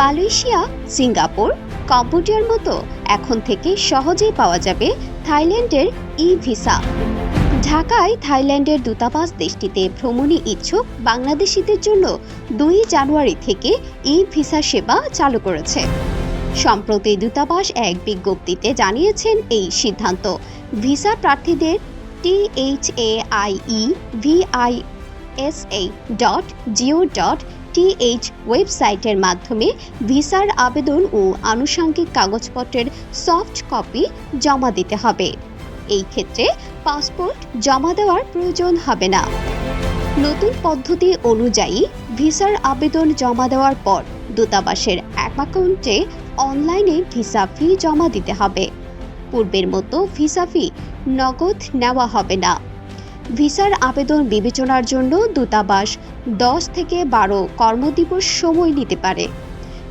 Malaysia, Singapore, কম্বোডিয়ার মতো এখন থেকে সহজেই পাওয়া যাবে থাইল্যান্ডের ই ভিসা ঢাকায় থাইল্যান্ডের দূতাবাস দেশটিতে ভ্রমণে ইচ্ছুক বাংলাদেশিদের জন্য দুই জানুয়ারি থেকে ই ভিসা সেবা চালু করেছে। সম্প্রতি দূতাবাস এক বিজ্ঞপ্তিতে জানিয়েছেন এই সিদ্ধান্ত। ভিসা প্রার্থীদের THAIE VI SA dot GO dot TH ওয়েবসাইটের মাধ্যমে ভিসার আবেদন ও আনুষঙ্গিক কাগজপত্রের সফট কপি জমা দিতে হবে। এই ক্ষেত্রে পাসপোর্ট জমা দেওয়ার প্রয়োজন হবে না। নতুন পদ্ধতি অনুযায়ী ভিসার আবেদন জমা দেওয়ার পর দূতাবাসের অ্যাকাউন্টে অনলাইনে ভিসা ফি জমা দিতে হবে। পূর্বের মতো ভিসা ফি নগদ নেওয়া হবে না। ভিসার আবেদন বিবেচনার জন্য দূতাবাস দশ থেকে বারো কর্মদিবস সময় নিতে পারে।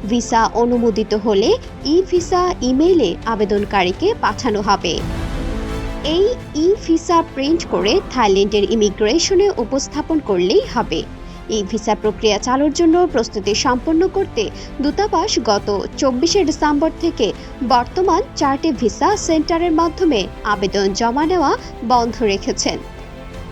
ভিসা অনুমোদিত হলে ই ভিসা ইমেইলে আবেদনকারীকে পাঠানো হবে। এই ই ভিসা প্রিন্ট করে থাইল্যান্ডের ইমিগ্রেশনে উপস্থাপন করলেই হবে। এই ভিসা প্রক্রিয়া চালুর জন্য প্রস্তুতি সম্পন্ন করতে দূতাবাস গত চব্বিশে ডিসেম্বর থেকে বর্তমান চারটি ভিসা সেন্টারের মাধ্যমে আবেদন জমা নেওয়া বন্ধ রেখেছেন।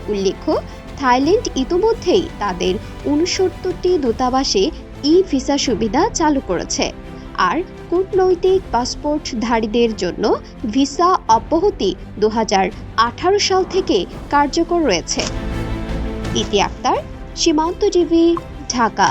উল্লেখ্য, থাইল্যান্ড ইতোমধ্যেই তাদের উনসত্তরটি দূতাবাসে ই ভিসা সুবিধা চালু করেছে। আর কূটনৈতিক পাসপোর্টধারীদের জন্য ভিসা অব্যাহতি দু হাজার আঠারো সাল থেকে কার্যকর রয়েছে। ইতি আক্তার সীমান্তজীবী, ঢাকা।